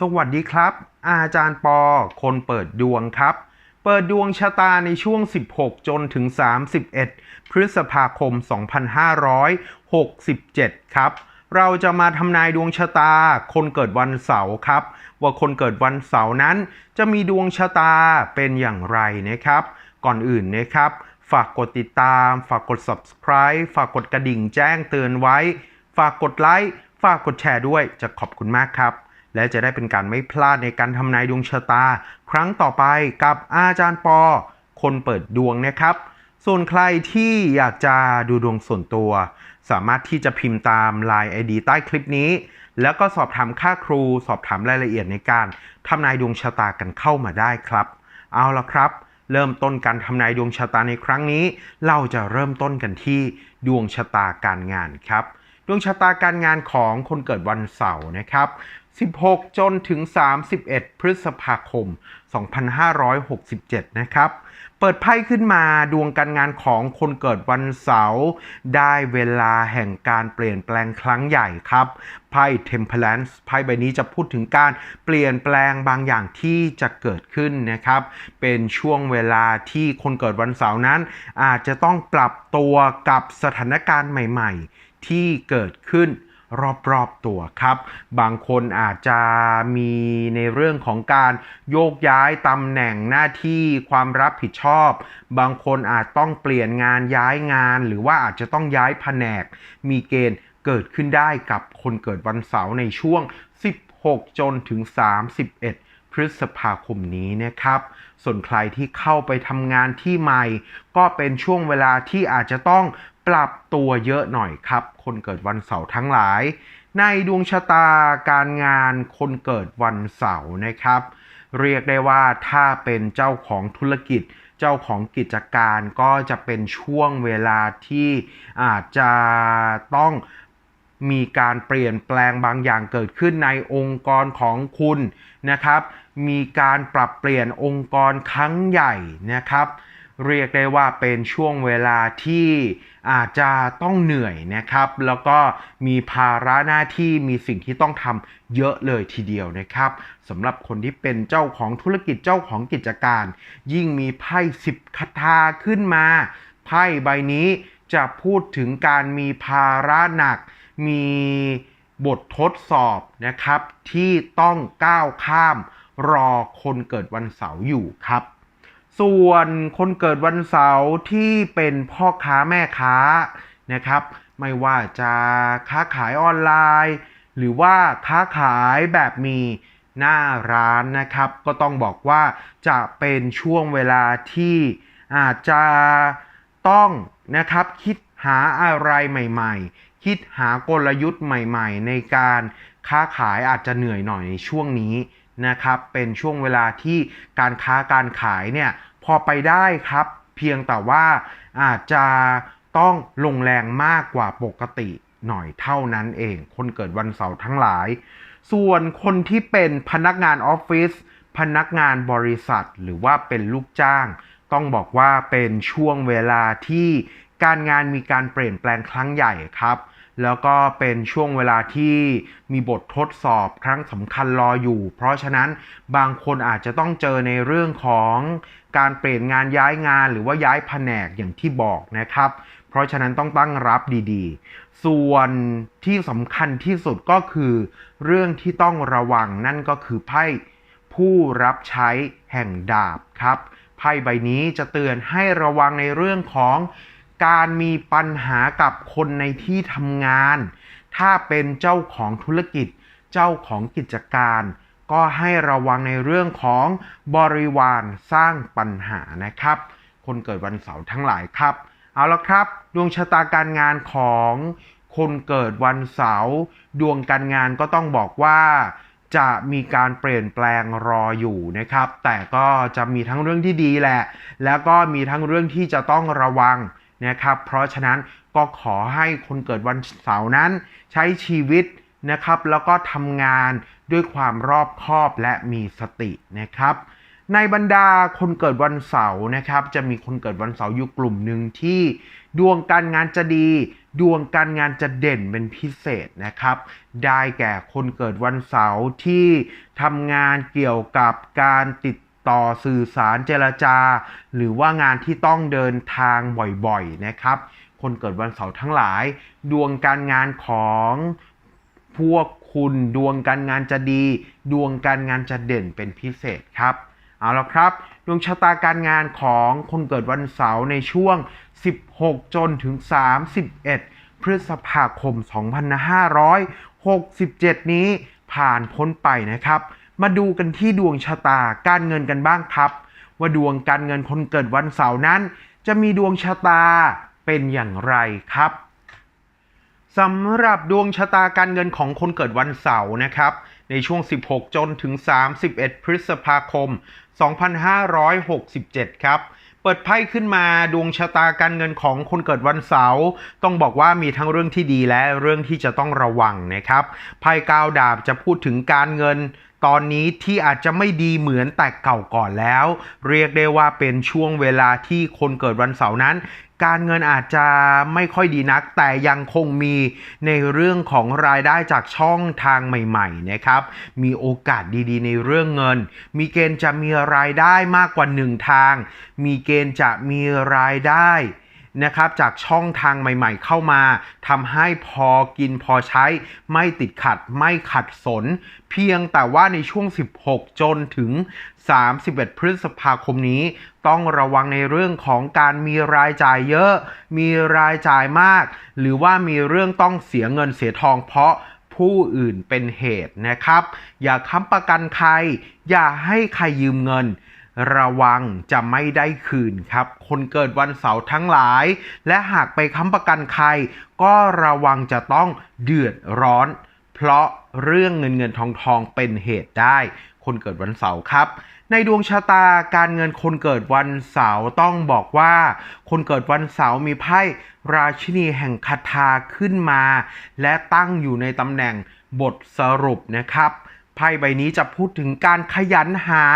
สวัสดีครับ อาจารย์ปอ คนเปิดดวงครับ เปิดดวงชะตาในช่วง 16 จนถึง 31 พฤษภาคม 2567 ครับ เราจะมาทำนายดวงชะตา คนเกิดวันเสาร์ครับ ว่าคนเกิดวันเสาร์นั้น จะมีดวงชะตาเป็นอย่างไรนะครับ ก่อนอื่นนะครับ ฝากกดติดตาม ฝากกด subscribe ฝากกดกระดิ่งแจ้งเตือนไว้ ฝากกดไลค์ ฝากกดแชร์ด้วย จะขอบคุณมากครับ และจะได้เป็นการไม่พลาดในการทำนายดวงชะตา ครั้งต่อไปกับอาจารย์ปอ คนเปิดดวงนะครับ ส่วนใครที่อยากจะดูดวงส่วนตัว สามารถที่จะพิมพ์ตาม Line ID ใต้คลิปนี้ แล้วก็สอบถามค่าครู สอบถามรายละเอียดในการทำนายดวงชะตากันเข้ามาได้ครับ เอาละครับเริ่มต้นการทำนายดวงชะตาในครั้งนี้ เราจะเริ่มต้นกันที่ดวงชะตาการงานครับ ดวงชะตาการงานของคนเกิดวันเสาร์นะครับ 16 จนถึง 31 พฤษภาคม 2567 นะครับ เปิดไพ่ขึ้นมาดวงการงานของคนเกิดวันเสาร์ได้เวลาแห่งการเปลี่ยนแปลงครั้งใหญ่ครับไพ่ Temperance ไพ่ใบนี้จะพูดถึงการเปลี่ยนแปลงบางอย่างที่จะเกิดขึ้นนะครับ เป็นช่วงเวลาที่คนเกิดวันเสาร์นั้น อาจจะต้องปรับตัวกับสถานการณ์ใหม่ ๆ ที่เกิดขึ้น รอบๆตัวครับ บางคนอาจจะมีในเรื่องของการโยกย้ายตำแหน่งหน้าที่ความรับผิดชอบ บางคนอาจต้องเปลี่ยนงานย้ายงาน หรือว่าอาจจะต้องย้ายแผนก มีเกณฑ์เกิดขึ้นได้กับคนเกิดวันเสาร์ในช่วง 16 จนถึง 31 พฤษภาคมนี้นะครับส่วนใครที่เข้าไปทำงานที่ใหม่ ก็เป็นช่วงเวลาที่อาจจะต้องปรับตัวเยอะหน่อยครับ คนเกิดวันเสาร์ทั้งหลาย ในดวงชะตาการงานคนเกิดวันเสาร์นะครับ เรียกได้ว่าถ้าเป็นเจ้าของธุรกิจ เจ้าของกิจการก็จะเป็นช่วงเวลาที่อาจจะต้องมีการเปลี่ยนแปลงบางอย่างเกิดขึ้นในองค์กรของคุณนะครับ มีการปรับเปลี่ยนองค์กรครั้งใหญ่นะครับ เรียกได้ว่าเป็นช่วงเวลาที่อาจจะต้องเหนื่อยนะครับ แล้วก็มีภาระหน้าที่มีสิ่งที่ต้องทำเยอะเลยทีเดียวนะครับสำหรับคนที่เป็นเจ้าของธุรกิจเจ้าของกิจการ ยิ่งมีไพ่สิบคาถาขึ้นมาไพ่ใบนี้จะพูดถึงการมีภาระหนัก มีบททดสอบนะครับ ที่ต้องก้าวข้าม รอคนเกิดวันเสาร์อยู่ครับ ส่วนคนเกิดวันเสาร์ที่เป็นพ่อค้าแม่ค้านะครับ ไม่ว่าจะค้าขายออนไลน์ หรือว่าค้าขายแบบมีหน้าร้านนะครับ ก็ต้องบอกว่าจะเป็นช่วงเวลาที่อาจจะต้องนะครับคิดหาอะไรใหม่ ๆ คิดหากลยุทธ์ใหม่ ๆ ในการค้าขายอาจจะเหนื่อยหน่อยในช่วงนี้ นะครับ เป็นช่วงเวลาที่การค้าการขายเนี่ยพอไปได้ครับ เพียงแต่ว่าอาจจะต้องลงแรงมากกว่าปกติหน่อยเท่านั้นเอง คนเกิดวันเสาร์ทั้งหลาย ส่วนคนที่เป็นพนักงานออฟฟิศพนักงานบริษัทหรือว่าเป็นลูกจ้าง ต้องบอกว่าเป็นช่วงเวลาที่การงานมีการเปลี่ยนแปลงครั้งใหญ่ครับ แล้วก็เป็นช่วงเวลาที่มีบททดสอบครั้งสำคัญรออยู่ เพราะฉะนั้นบางคนอาจจะต้องเจอในเรื่องของการเปลี่ยนงานย้ายงานหรือว่าย้ายแผนกอย่างที่บอกนะครับ เพราะฉะนั้นต้องตั้งรับดีๆ ส่วนที่สำคัญที่สุดก็คือ เรื่องที่ต้องระวังนั่นก็คือไพ่ผู้รับใช้แห่งดาบครับไพ่ใบนี้จะเตือนให้ระวังในเรื่องของ การมีปัญหากับคนในที่ทำงาน ถ้าเป็นเจ้าของธุรกิจ เจ้าของกิจการ ก็ให้ระวังในเรื่องของบริวารสร้างปัญหานะครับ คนเกิดวันเสาร์ทั้งหลายครับ เอาละครับ ดวงชะตาการงานของคนเกิดวันเสาร์ดวงการงานก็ต้องบอกว่าจะมีการเปลี่ยนแปลงรออยู่นะครับ แต่ก็จะมีทั้งเรื่องที่ดีแหละ แล้วก็มีทั้งเรื่องที่จะต้องระวัง นะครับเพราะฉะนั้นก็ขอให้คนเกิดวันเสาร์นั้น ใช้ชีวิตนะครับ แล้วก็ทำงานด้วยความรอบคอบและมีสตินะครับ ในบรรดาคนเกิดวันเสาร์นะครับ จะมีคนเกิดวันเสาร์อยู่กลุ่มหนึ่งที่ ดวงการงานจะดี ดวงการงานจะเด่นเป็นพิเศษนะครับ ได้แก่คนเกิดวันเสาร์ที่ทำงานเกี่ยวกับการติด ต่อสื่อสารเจรจา หรือว่างานที่ต้องเดินทางบ่อยๆนะครับ คนเกิดวันเสาร์ทั้งหลาย ดวงการงานของพวกคุณดวงการงานจะดี ดวงการงานจะเด่นเป็นพิเศษครับเอาละครับ ดวงชะตาการงานของคนเกิดวันเสาร์ในช่วง 16 จนถึง 31 พฤษภาคม 2567 นี้ผ่านพ้นไปนะครับ มาดูกันที่ดวงชะตาการเงินกันบ้างครับ ว่าดวงการเงินคนเกิดวันเสาร์นั้น จะมีดวงชะตาเป็นอย่างไรครับสำหรับดวงชะตาการเงินของคนเกิดวันเสาร์นะครับ ในช่วง 16 จนถึง 31 พฤษภาคม 2567 ครับ เปิดไพ่ขึ้นมาดวงชะตาการเงินของคนเกิดวันเสาร์ต้องบอกว่ามีทั้งเรื่องที่ดีและเรื่องที่จะต้องระวังนะครับไพ่ก้าวดาบจะพูดถึงการเงิน ตอนนี้ที่อาจจะไม่ดีเหมือนแต่เก่าก่อนแล้ว เรียกได้ว่าเป็นช่วงเวลาที่คนเกิดวันเสาร์นั้นการเงินอาจจะไม่ค่อยดีนัก แต่ยังคงมีในเรื่องของรายได้จากช่องทางใหม่ๆนะครับ มีโอกาสดีๆ ในเรื่องเงิน มีเกณฑ์จะมีรายได้มากกว่าหนึ่งทาง มีเกณฑ์จะมีรายได้ นะครับจากช่องทางใหม่ๆ เข้ามาทำให้พอกินพอใช้ ไม่ติดขัดไม่ขัดสน เพียงแต่ว่าในช่วง 16 จนถึง 31 พฤษภาคมนี้ ต้องระวังในเรื่องของการมีรายจ่ายเยอะ มีรายจ่ายมาก หรือว่ามีเรื่องต้องเสียเงินเสียทองเพราะผู้อื่นเป็นเหตุนะครับ อย่าค้ำประกันใคร อย่าให้ใครยืมเงิน ระวังจะไม่ได้คืนครับ คนเกิดวันเสาร์ทั้งหลาย และหากไปค้ำประกันใคร ก็ระวังจะต้องเดือดร้อน เพราะเรื่องเงินเงินทองทองเป็นเหตุได้ คนเกิดวันเสาร์ครับ ในดวงชะตาการเงินคนเกิดวันเสาร์ต้องบอกว่า คนเกิดวันเสาร์มีไพ่ราชินีแห่งคาถาขึ้นมา และตั้งอยู่ในตำแหน่งบทสรุปนะครับ ไพ่ใบนี้จะพูดถึงการขยันหา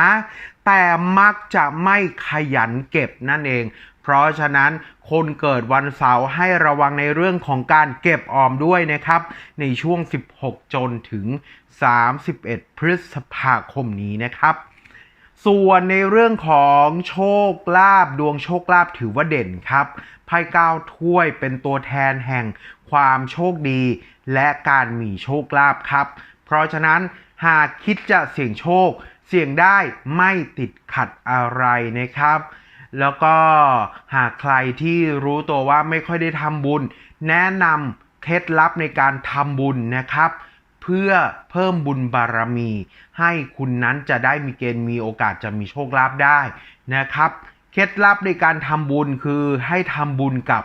แต่มักจะไม่ขยันเก็บนั่นเอง เพราะฉะนั้นคนเกิดวันเสาร์ให้ระวังในเรื่องของการเก็บออมด้วยนะครับ ในช่วง 16 จนถึง 31 พฤษภาคมนี้นะครับส่วนในเรื่องของโชคลาภดวงโชคลาภถือว่าเด่นครับไพ่เก้าถ้วยเป็นตัวแทนแห่งความโชคดี และการมีโชคลาภครับ เพราะฉะนั้น หากคิดจะเสี่ยงโชค เสี่ยงได้ไม่ติดขัดอะไรนะครับ แล้วก็หากใครที่รู้ตัวว่าไม่ค่อยได้ทำบุญ แนะนำเคล็ดลับในการทำบุญนะครับ เพื่อเพิ่มบุญบารมี ให้คุณนั้นจะได้มีเกณฑ์มีโอกาสจะมีโชคลาภได้นะครับเคล็ดลับในการทำบุญคือให้ทำบุญกับ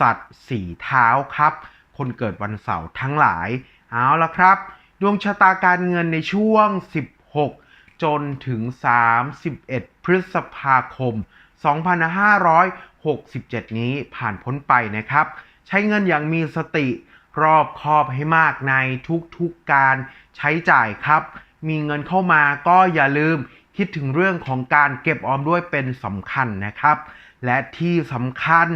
สัตว์สีเท้าครับ คนเกิดวันเสาร์ทั้งหลาย เอาละครับ ดวงชะตาการเงินในช่วง 16 จนถึง 31 พฤษภาคม 2567 นี้ผ่านพ้นไปนะครับ ใช้เงินอย่างมีสติรอบคอบให้มากในทุกๆการใช้จ่ายครับ มีเงินเข้ามาก็อย่าลืมคิดถึงเรื่องของการเก็บออมด้วยเป็นสำคัญนะครับ และที่สำคัญ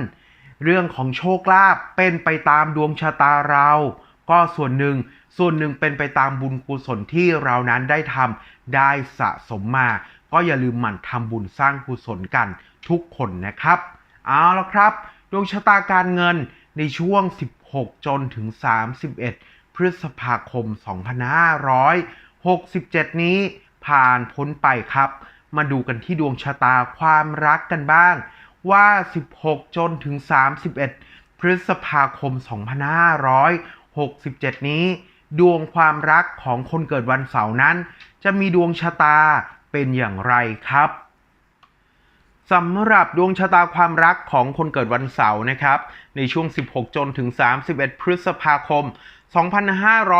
เรื่องของโชคลาภเป็นไปตามดวงชะตาเรา ก็ส่วนหนึ่งส่วนหนึ่งเป็นไปตามบุญกุศลที่เรานั้นได้ทำได้สะสมมา ก็อย่าลืมหมั่นทำบุญสร้างกุศลกันทุกคนนะครับ เอาละครับ ดวงชะตาการเงินในช่วง 16 จนถึง 31 พฤษภาคม 2567 นี้ผ่านพ้นไปครับ มาดูกันที่ดวงชะตาความรักกันบ้าง ว่า 16 จนถึง 31 พฤษภาคม 67 นี้ ดวงความรักของคนเกิดวันเสาร์นั้น จะมีดวงชะตาเป็นอย่างไรครับสำหรับดวงชะตาความรักของคนเกิดวันเสาร์นะครับ ในช่วง 16 จนถึง 31 พฤษภาคม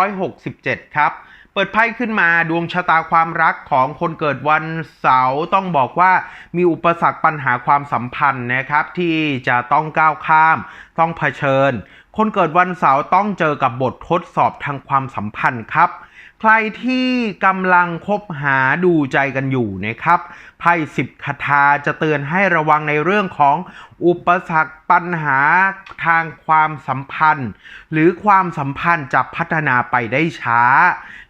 2567 ครับ เปิดไพ่ขึ้นมาดวงชะตาความรักของคนเกิดวันเสาร์ต้องบอกว่ามีอุปสรรคปัญหาความสัมพันธ์นะครับที่จะต้องก้าวข้าม ต้องเผชิญ คนเกิดวันเสาร์ต้องเจอกับบททดสอบทางความสัมพันธ์ครับ ใครที่กำลังคบหาดูใจกันอยู่นะครับไพ่สิบคาถาจะเตือนให้ระวังในเรื่องของอุปสรรคปัญหาทางความสัมพันธ์ หรือความสัมพันธ์จะพัฒนาไปได้ช้า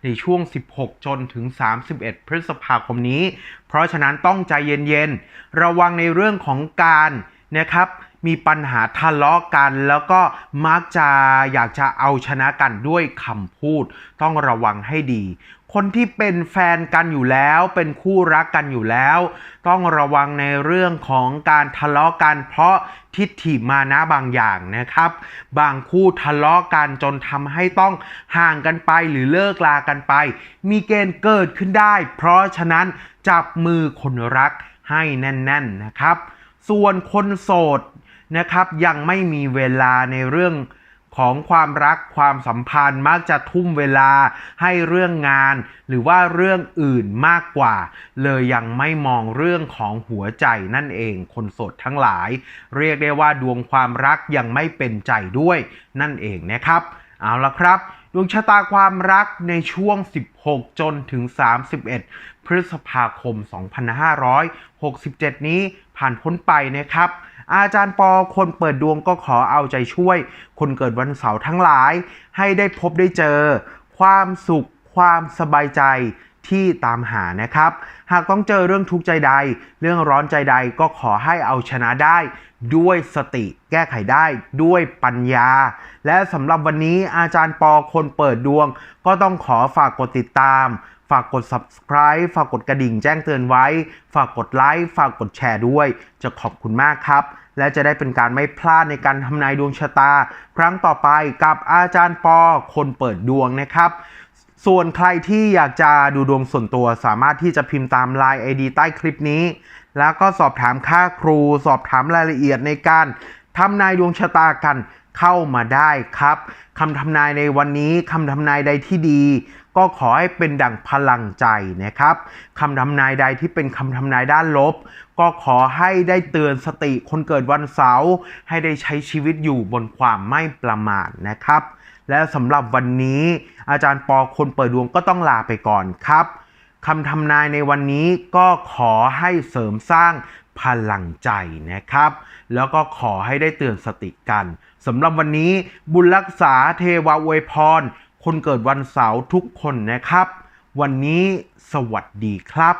ในช่วง 16 จนถึง 31 พฤษภาคมนี้ เพราะฉะนั้นต้องใจเย็นๆ ระวังในเรื่องของการนะครับ มีปัญหาทะเลาะกัน แล้วก็มักจะอยากจะเอาชนะกันด้วยคำพูด ต้องระวังให้ดี คนที่เป็นแฟนกันอยู่แล้ว เป็นคู่รักกันอยู่แล้ว ต้องระวังในเรื่องของการทะเลาะกันเพราะทิฏฐิมานะบางอย่างนะครับ บางคู่ทะเลาะกันจนทำให้ต้องห่างกันไปหรือเลิกลากันไป มีเกณฑ์เกิดขึ้นได้ เพราะฉะนั้นจับมือคนรักให้แน่น ๆนะครับ ส่วนคนโสด นะครับยังไม่มีเวลาในเรื่องของความรักความสัมพันธ์มักจะทุ่มเวลาให้เรื่องงาน หรือว่าเรื่องอื่นมากกว่า เลยยังไม่มองเรื่องของหัวใจนั่นเองคนโสดทั้งหลาย เรียกได้ว่าดวงความรักยังไม่เป็นใจด้วยนั่นเองนะครับ เอาละครับ ดวงชะตาความรักในช่วง 16 จนถึง 31 พฤษภาคม 2567 นี้ผ่านพ้นไปนะครับ อาจารย์ปอคนเปิดดวงก็ขอเอาใจช่วย คนเกิดวันเสาร์ทั้งหลาย ให้ได้พบได้เจอ ความสุข ความสบายใจที่ตามหานะครับ หากต้องเจอเรื่องทุกข์ใจใด เรื่องร้อนใจใดก็ขอให้เอาชนะได้ ด้วยสติแก้ไขได้ด้วยปัญญา และสำหรับวันนี้อาจารย์ปอคนเปิดดวง ก็ต้องขอฝากกดติดตามากกด subscribe ฝากกดกระดิ่งแจ้งเตือนไว้ ฝากกดไลค์ฝากกดแชร์ด้วย จะขอบคุณมากครับ และจะได้เป็นการไม่พลาดในการทำนายดวงชะตา ครั้งต่อไปกับอาจารย์ปอคนเปิดดวงนะครับส่วนใครที่อยากจะดูดวงส่วนตัวสามารถที่จะพิมพ์ตาม Line ID ใต้คลิปนี้ แล้วก็สอบถามค่าครู สอบถามรายละเอียดในการทำนายดวงชะตากัน เข้ามาได้ครับคำทำนายในวันนี้คำทำนายใดที่ดี ก็ขอให้เป็นดั่งพลังใจนะครับคำทำนายใดที่เป็นคำทำนายด้านลบ ก็ขอให้ได้เตือนสติคนเกิดวันเสาร์ให้ได้ใช้ชีวิตอยู่บนความไม่ประมาทนะครับ และสำหรับวันนี้ อาจารย์ปอคนเปิดดวงก็ต้องลาไปก่อนครับ คำทำนายในวันนี้ก็ขอให้เสริมสร้างพลังใจนะครับ แล้วก็ขอให้ได้เตือนสติกันสำหรับวันนี้บุญรักษาเทวาอวยพร คนเกิดวันเสาร์ทุกคนนะครับ วันนี้สวัสดีครับ